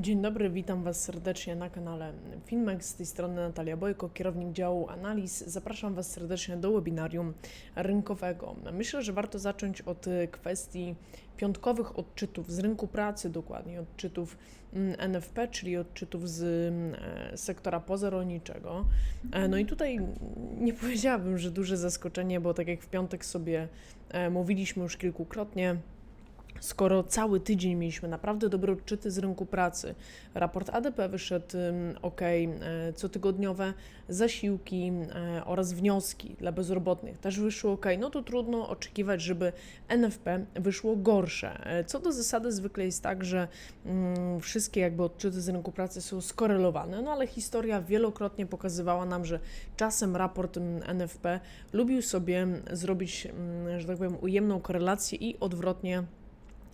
Dzień dobry, witam Was serdecznie na kanale Filmek. Z tej strony Natalia Bojko, kierownik działu analiz. Zapraszam Was serdecznie do webinarium rynkowego. Myślę, że warto zacząć od kwestii piątkowych odczytów z rynku pracy, dokładnie odczytów mm, NFP, czyli odczytów z mm, sektora pozarolniczego. E, No i tutaj nie powiedziałabym, że duże zaskoczenie, bo tak jak w piątek sobie e, mówiliśmy już kilkukrotnie, Skoro cały tydzień mieliśmy naprawdę dobre odczyty z rynku pracy, raport ADP wyszedł ok, e, cotygodniowe zasiłki e, oraz wnioski dla bezrobotnych też wyszły ok, no to trudno oczekiwać, żeby NFP wyszło gorsze. E, Co do zasady zwykle jest tak, że wszystkie jakby odczyty z rynku pracy są skorelowane, no ale historia wielokrotnie pokazywała nam, że czasem raport NFP lubił sobie zrobić, że tak powiem, ujemną korelację i odwrotnie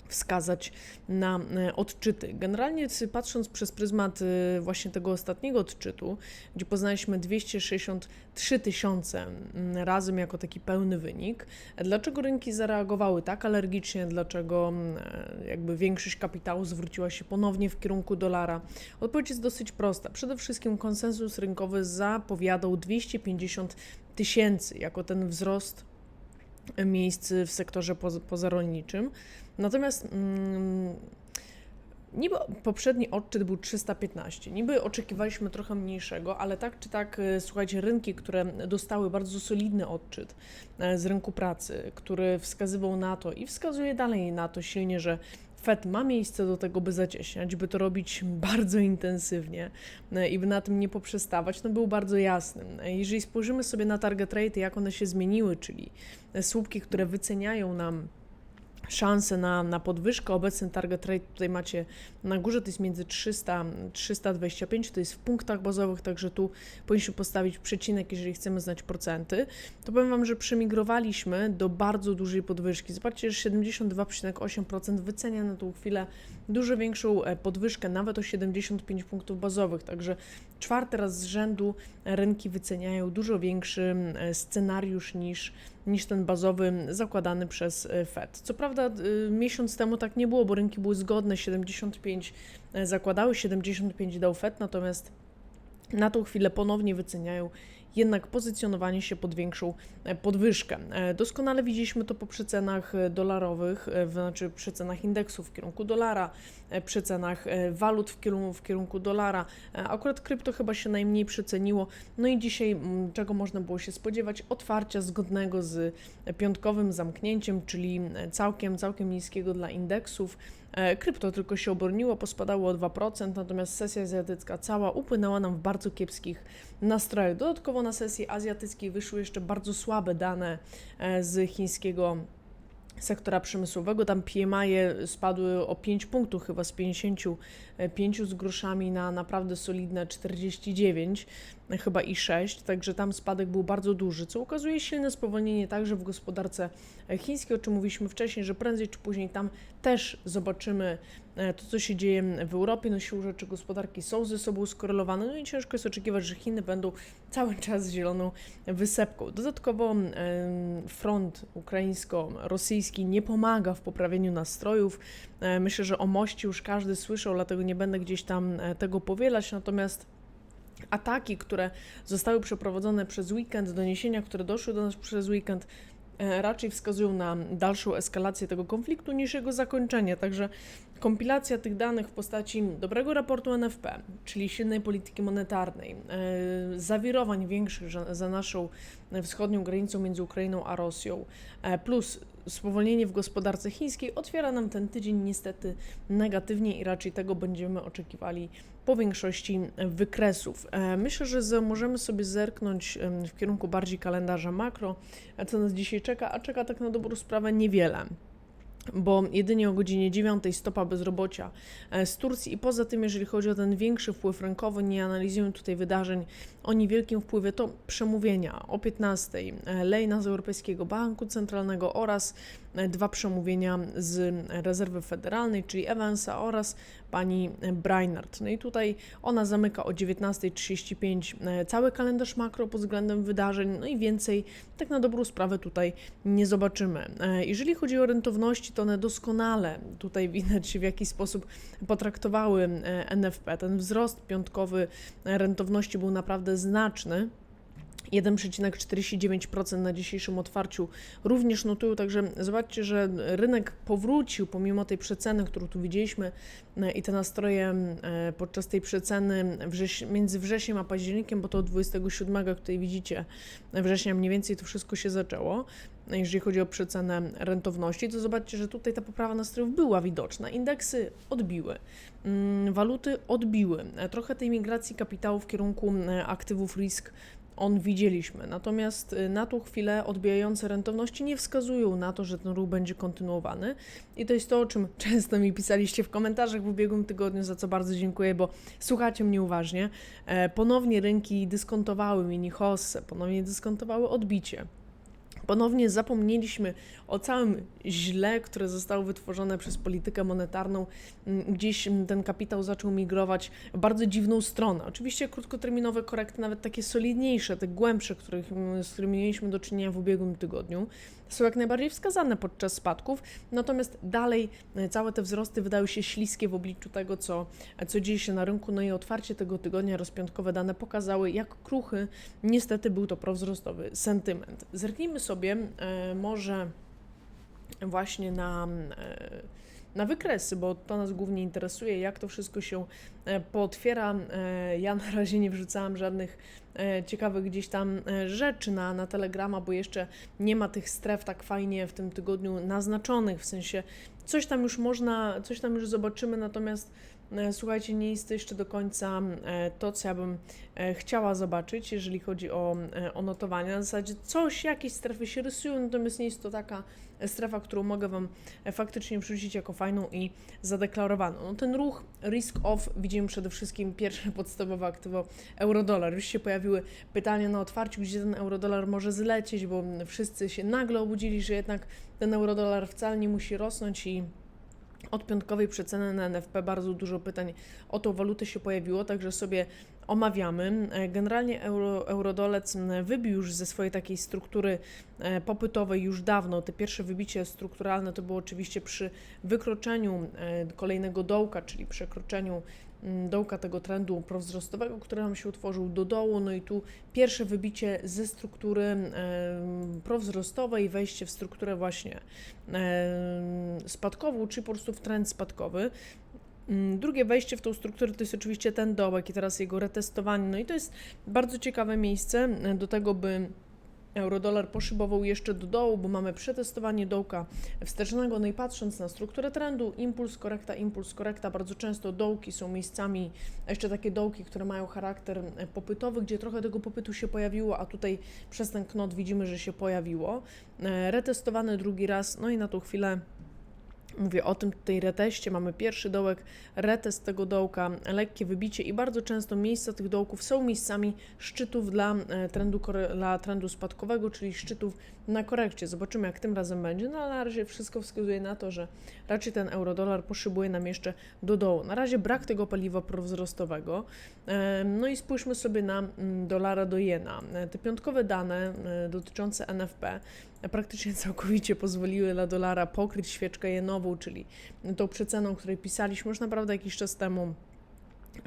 wskazać na e, odczyty. Generalnie patrząc przez pryzmat e, właśnie tego ostatniego odczytu, gdzie poznaliśmy 263 tysiące razem jako taki pełny wynik, dlaczego rynki zareagowały tak alergicznie, dlaczego e, jakby większość kapitału zwróciła się ponownie w kierunku dolara? Odpowiedź jest dosyć prosta. Przede wszystkim konsensus rynkowy zapowiadał 250 tysięcy jako ten wzrost miejsc w sektorze poz- pozarolniczym. Natomiast mm, niby poprzedni odczyt był 315, niby oczekiwaliśmy trochę mniejszego, ale tak czy tak, e, słuchajcie, rynki, które dostały bardzo solidny odczyt e, z rynku pracy, który wskazywał na to i wskazuje dalej na to silnie, że Fed ma miejsce do tego, by zacieśniać, by to robić bardzo intensywnie e, i by na tym nie poprzestawać, no był bardzo jasny. E, Jeżeli spojrzymy sobie na target rate, jak one się zmieniły, czyli e, słupki, które wyceniają nam szanse na, na podwyżkę. Obecny target rate tutaj macie na górze, to jest między 300 325, to jest w punktach bazowych, także tu powinniśmy postawić przecinek, jeżeli chcemy znać procenty. To powiem Wam, że przemigrowaliśmy do bardzo dużej podwyżki. Zobaczcie, że 72,8% wycenia na tą chwilę dużo większą e, podwyżkę, nawet o 75 punktów bazowych, także czwarty raz z rzędu rynki wyceniają dużo większy e, scenariusz niż niż ten bazowy zakładany przez e, Fed. Co prawda y, miesiąc temu tak nie było, bo rynki były zgodne, 75 e, zakładały, 75 dał Fed, natomiast na tą chwilę ponownie wyceniają jednak pozycjonowanie się pod większą e, podwyżkę. E, Doskonale widzieliśmy to po przecenach e, dolarowych, znaczy przecenach indeksów w kierunku dolara, przecenach walut w kierunku, w kierunku dolara. Akurat krypto chyba się najmniej przeceniło. No i dzisiaj, czego można było się spodziewać? Otwarcia zgodnego z piątkowym zamknięciem, czyli całkiem, całkiem niskiego dla indeksów. E, Krypto tylko się obroniło, pospadało o 2%, natomiast sesja azjatycka cała upłynęła nam w bardzo kiepskich nastrojach. Dodatkowo na sesji azjatyckiej wyszły jeszcze bardzo słabe dane e, z chińskiego sektora przemysłowego. Tam PMI spadły o 5 punktów, chyba z 55 z groszami na naprawdę solidne 49, chyba i 6, także tam spadek był bardzo duży, co ukazuje silne spowolnienie także w gospodarce chińskiej, o czym mówiliśmy wcześniej, że prędzej czy później tam też zobaczymy e, to, co się dzieje w Europie. No siłą rzeczy gospodarki są ze sobą skorelowane, no i ciężko jest oczekiwać, że Chiny będą cały czas zieloną wysepką. Dodatkowo front ukraińsko-rosyjski nie pomaga w poprawieniu nastrojów. E, Myślę, że o moście już każdy słyszał, dlatego nie będę gdzieś tam e, tego powielać, natomiast ataki, które zostały przeprowadzone przez weekend, doniesienia, które doszły do nas przez weekend, e, raczej wskazują na dalszą eskalację tego konfliktu niż jego zakończenie. Także kompilacja tych danych w postaci dobrego raportu NFP, czyli silnej polityki monetarnej, e, zawirowań większych za- naszą wschodnią granicą między Ukrainą a Rosją, e, plus spowolnienie w gospodarce chińskiej otwiera nam ten tydzień niestety negatywnie i raczej tego będziemy oczekiwali po większości wykresów. E, Myślę, że możemy sobie zerknąć w kierunku bardziej kalendarza makro, a co nas dzisiaj czeka, a czeka tak na dobrą sprawę niewiele bo jedynie o godzinie 9 stopa bezrobocia e, z Turcji. I poza tym, jeżeli chodzi o ten większy wpływ rynkowy, nie analizuję tutaj wydarzeń o niewielkim wpływie, to przemówienia o 15 e, Lejna z Europejskiego Banku Centralnego oraz dwa przemówienia z rezerwy federalnej, czyli Evansa oraz pani Brainard. No i tutaj ona zamyka o 19.35 e, cały kalendarz makro pod względem wydarzeń, no i więcej tak na dobrą sprawę tutaj nie zobaczymy. E, Jeżeli chodzi o rentowności, to one doskonale tutaj widać w jaki sposób potraktowały e, NFP. Ten wzrost piątkowy rentowności był naprawdę znaczny. 1,49% na dzisiejszym otwarciu również notują, także zobaczcie, że rynek powrócił pomimo tej przeceny, którą tu widzieliśmy e, i te nastroje e, podczas tej przeceny wrześ między wrześniem a październikiem, bo to od 27, jak tutaj widzicie, września mniej więcej to wszystko się zaczęło. Jeżeli chodzi o przecenę rentowności, to zobaczcie, że tutaj ta poprawa nastrojów była widoczna. Indeksy odbiły, mm, waluty odbiły. E, Trochę tej migracji kapitału w kierunku aktywów risk on widzieliśmy. Natomiast y, na tą chwilę odbijające rentowności nie wskazują na to, że ten ruch będzie kontynuowany. I to jest to, o czym często mi pisaliście w komentarzach w ubiegłym tygodniu, za co bardzo dziękuję, bo słuchacie mnie uważnie. E, Ponownie rynki dyskontowały mini hossę, ponownie dyskontowały odbicie. Ponownie zapomnieliśmy o całym źle, które zostało wytworzone przez politykę monetarną. Mm, Gdzieś mm, ten kapitał zaczął migrować w bardzo dziwną stronę. Oczywiście krótkoterminowe korekty, nawet takie solidniejsze, te głębsze, których, mm, z którymi mieliśmy do czynienia w ubiegłym tygodniu, są jak najbardziej wskazane podczas spadków. Natomiast dalej e, całe te wzrosty wydały się śliskie w obliczu tego, co, co dzieje się na rynku. No i otwarcie tego tygodnia rozpiątkowe dane pokazały, jak kruchy niestety był to prowzrostowy sentyment. Zerknijmy sobie e, może właśnie na, e, na wykresy, bo to nas głównie interesuje, jak to wszystko się e, pootwiera. E, Ja na razie nie wrzucałam żadnych e, ciekawych gdzieś tam rzeczy na, na Telegrama, bo jeszcze nie ma tych stref tak fajnie w tym tygodniu naznaczonych, w sensie coś tam już można, coś tam już zobaczymy, natomiast słuchajcie, nie jest to jeszcze do końca e, to, co ja bym e, chciała zobaczyć, jeżeli chodzi o, e, o notowania. W zasadzie coś, jakieś strefy się rysują, natomiast nie jest to taka strefa, którą mogę Wam e, faktycznie wrzucić jako fajną i zadeklarowaną. No, ten ruch risk off widzimy przede wszystkim pierwsze podstawowe aktywo eurodolar. Już się pojawiły pytania na otwarciu, gdzie ten eurodolar może zlecieć, bo wszyscy się nagle obudzili, że jednak ten eurodolar wcale nie musi rosnąć i od piątkowej przeceny na NFP bardzo dużo pytań o tą walutę się pojawiło, także sobie omawiamy. E, Generalnie euro, eurodolec wybił już ze swojej takiej struktury e, popytowej już dawno. Te pierwsze wybicie strukturalne to było oczywiście przy wykroczeniu e, kolejnego dołka, czyli przekroczeniu dołka tego trendu prowzrostowego, który nam się utworzył do dołu. No i tu pierwsze wybicie ze struktury prowzrostowej, wejście w strukturę właśnie spadkową, czy po prostu w trend spadkowy. Mm, Drugie wejście w tą strukturę to jest oczywiście ten dołek i teraz jego retestowanie. No i to jest bardzo ciekawe miejsce do tego, by eurodolar poszybował jeszcze do dołu, bo mamy przetestowanie dołka wstecznego. No i patrząc na strukturę trendu, impuls, korekta, impuls, korekta, bardzo często dołki są miejscami, jeszcze takie dołki, które mają charakter popytowy, gdzie trochę tego popytu się pojawiło, a tutaj przez ten knot widzimy, że się pojawiło. E, Retestowany drugi raz, no i na tą chwilę Mówię o tym tutaj reteście, mamy pierwszy dołek, retest tego dołka, lekkie wybicie i bardzo często miejsca tych dołków są miejscami szczytów dla e, trendu, dla trendu spadkowego, czyli szczytów na korekcie. Zobaczymy jak tym razem będzie, no ale na razie wszystko wskazuje na to, że raczej ten eurodolar poszybuje nam jeszcze do dołu. Na razie brak tego paliwa prowzrostowego. E, No i spójrzmy sobie na mm, dolara do jena. E, Te piątkowe dane dotyczące NFP praktycznie całkowicie pozwoliły dla dolara pokryć świeczkę jenową, czyli tą przeceną, o której pisaliśmy już naprawdę jakiś czas temu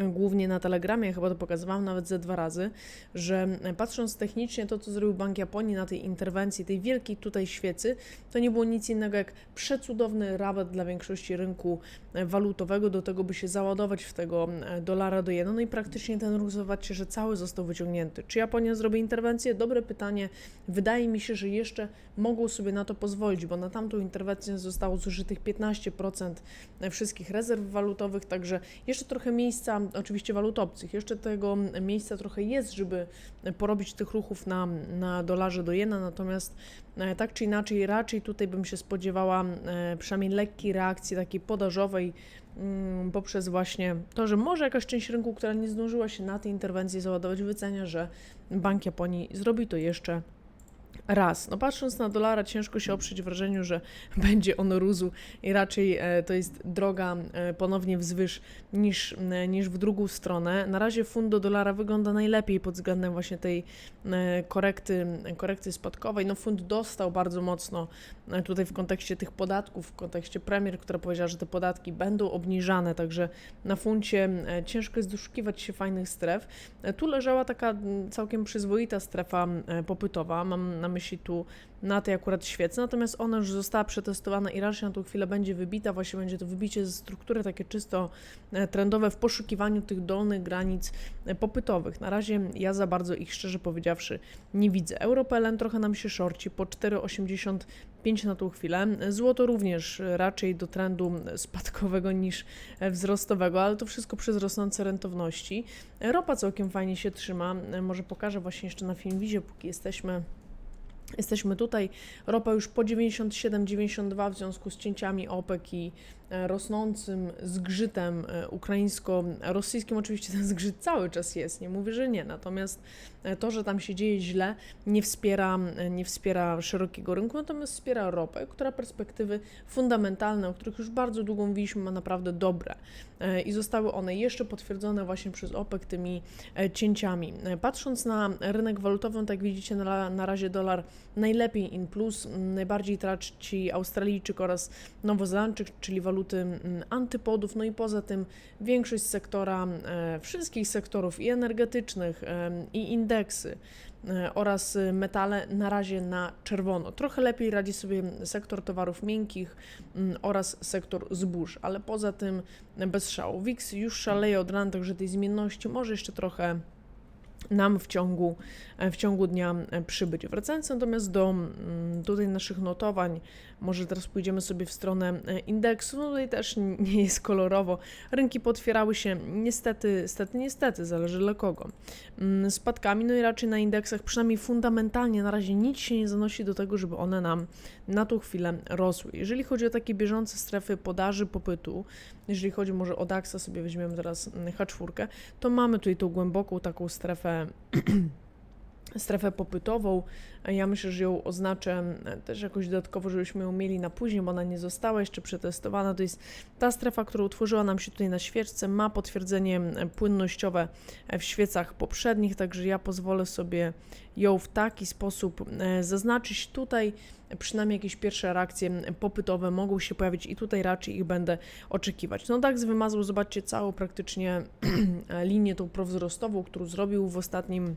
głównie na Telegramie, chyba to pokazywałam nawet ze dwa razy, że patrząc technicznie to, co zrobił Bank Japonii na tej interwencji, tej wielkiej tutaj świecy, to nie było nic innego jak przecudowny rabat dla większości rynku walutowego do tego, by się załadować w tego dolara do jena. No i praktycznie ten ruch, zobaczcie, że cały został wyciągnięty. Czy Japonia zrobi interwencję? Dobre pytanie. Wydaje mi się, że jeszcze mogą sobie na to pozwolić, bo na tamtą interwencję zostało zużytych 15% wszystkich rezerw walutowych, także jeszcze trochę miejsca, oczywiście walut obcych, jeszcze tego miejsca trochę jest, żeby porobić tych ruchów na, na dolarze do jena, natomiast e, tak czy inaczej raczej tutaj bym się spodziewała e, przynajmniej lekkiej reakcji takiej podażowej mm, poprzez właśnie to, że może jakaś część rynku, która nie zdążyła się na tej interwencji załadować, wycenia, że Bank Japonii zrobi to jeszcze Raz, no patrząc na dolara, ciężko się oprzeć wrażeniu, że będzie on rósł i raczej e, to jest droga e, ponownie wzwyż niż, e, niż w drugą stronę. Na razie fund do dolara wygląda najlepiej pod względem właśnie tej korekty, korekty spadkowej. No fund dostał bardzo mocno tutaj w kontekście tych podatków, w kontekście premier, która powiedziała, że te podatki będą obniżane, także na funcie ciężko jest doszukiwać się fajnych stref. Tu leżała taka całkiem przyzwoita strefa popytowa, mam na myśli tu na tej akurat świece, natomiast ona już została przetestowana i raczej na tą chwilę będzie wybita, właśnie będzie to wybicie ze struktury takie czysto e, trendowe w poszukiwaniu tych dolnych granic e, popytowych. Na razie ja za bardzo ich szczerze powiedziawszy nie widzę. EuroPLN trochę nam się szorci po 4,85 na tą chwilę. Złoto również raczej do trendu spadkowego niż wzrostowego, ale to wszystko przez rosnące rentowności. Ropa całkiem fajnie się trzyma. E, Może pokażę właśnie jeszcze na filmwizie, póki jesteśmy Jesteśmy tutaj. Ropa już po 97-92 w związku z cięciami OPEC i rosnącym zgrzytem e, ukraińsko-rosyjskim. Oczywiście ten zgrzyt cały czas jest, nie mówię, że nie. Natomiast e, to, że tam się dzieje źle, nie wspiera, e, nie wspiera szerokiego rynku, natomiast wspiera ropę, która perspektywy fundamentalne, o których już bardzo długo mówiliśmy, ma naprawdę dobre. E, I zostały one jeszcze potwierdzone właśnie przez OPEC tymi e, cięciami. E, Patrząc na rynek walutowy, tak widzicie, na, na razie dolar najlepiej in plus, najbardziej traci Australijczyk oraz Nowozelandczyk, czyli waluty m, antypodów, no i poza tym większość sektora, e, wszystkich sektorów i energetycznych, e, i indeksy e, oraz metale na razie na czerwono. Trochę lepiej radzi sobie sektor towarów miękkich mm, oraz sektor zbóż, ale poza tym bez szału. WIX już szaleje od rana, także tej zmienności może jeszcze trochę nam w ciągu, w ciągu dnia przybyć. Wracając natomiast do mm, tutaj naszych notowań, może teraz pójdziemy sobie w stronę e, indeksu, no tutaj też nie jest kolorowo. Rynki potwierały się niestety, niestety, niestety, zależy dla kogo, mm, spadkami, no i raczej na indeksach, przynajmniej fundamentalnie na razie nic się nie zanosi do tego, żeby one nam na tą chwilę rosły. Jeżeli chodzi o takie bieżące strefy podaży, popytu, jeżeli chodzi może o DAX, sobie weźmiemy teraz mm, H4, to mamy tutaj tą głęboką taką strefę strefę popytową. Ja myślę, że ją oznaczę e, też jakoś dodatkowo, żebyśmy ją mieli na później, bo ona nie została jeszcze przetestowana. To jest ta strefa, która utworzyła nam się tutaj na świeczce, ma potwierdzenie płynnościowe e, w świecach poprzednich, także ja pozwolę sobie ją w taki sposób e, zaznaczyć. Tutaj przynajmniej jakieś pierwsze reakcje popytowe mogą się pojawić i tutaj raczej ich będę oczekiwać. No DAX wymazał, zobaczcie, całą praktycznie linię tą prowzrostową, którą zrobił w ostatnim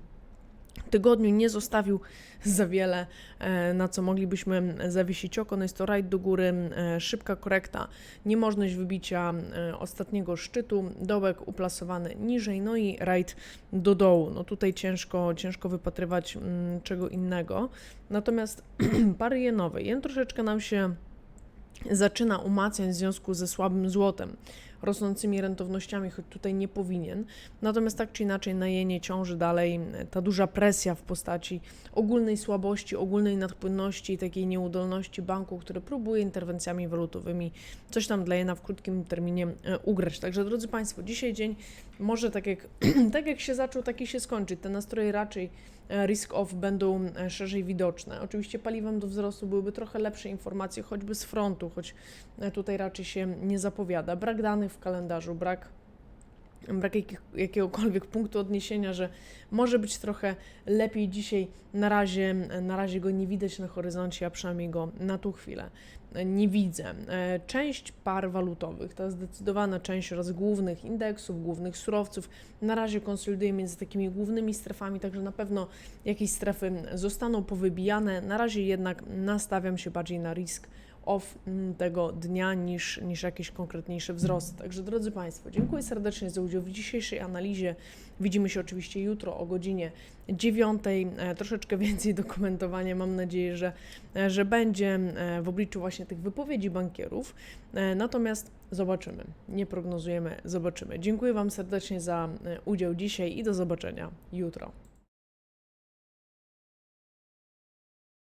tygodniu nie zostawił za wiele, e, na co moglibyśmy zawiesić oko. No jest to rajd do góry, e, szybka korekta, niemożność wybicia e, ostatniego szczytu, dołek uplasowany niżej, no i rajd do dołu. No tutaj ciężko, ciężko wypatrywać czego innego. Natomiast pary jenowe, jen troszeczkę nam się zaczyna umacniać w związku ze słabym złotem, rosnącymi rentownościami, choć tutaj nie powinien. Natomiast tak czy inaczej na jenie ciąży dalej e, ta duża presja w postaci ogólnej słabości, ogólnej nadpłynności i takiej nieudolności banku, który próbuje interwencjami walutowymi coś tam dla jena w krótkim terminie e, ugrać. Także drodzy Państwo, dzisiaj dzień może tak jak, tak jak się zaczął, taki się skończyć. Te nastroje raczej e, risk-off będą e, szerzej widoczne. Oczywiście paliwem do wzrostu byłyby trochę lepsze informacje, choćby z frontu, choć e, tutaj raczej się nie zapowiada. Brak danych w kalendarzu, brak brak jakich, jakiegokolwiek punktu odniesienia, że może być trochę lepiej dzisiaj. Na razie, na razie go nie widać na horyzoncie, a przynajmniej go na tą chwilę nie widzę. E, Część par walutowych, ta zdecydowana część oraz głównych indeksów, głównych surowców, na razie konsoliduje między takimi głównymi strefami, także na pewno jakieś strefy zostaną powybijane. Na razie jednak nastawiam się bardziej na risk off mm, tego dnia niż, niż jakieś konkretniejsze wzrosty. Także drodzy Państwo, dziękuję serdecznie za udział w dzisiejszej analizie. Widzimy się oczywiście jutro o godzinie 9. E, Troszeczkę więcej dokumentowania mam nadzieję, że, e, że będzie e, w obliczu właśnie tych wypowiedzi bankierów. Natomiast zobaczymy. Nie prognozujemy, zobaczymy. Dziękuję Wam serdecznie za udział dzisiaj i do zobaczenia jutro.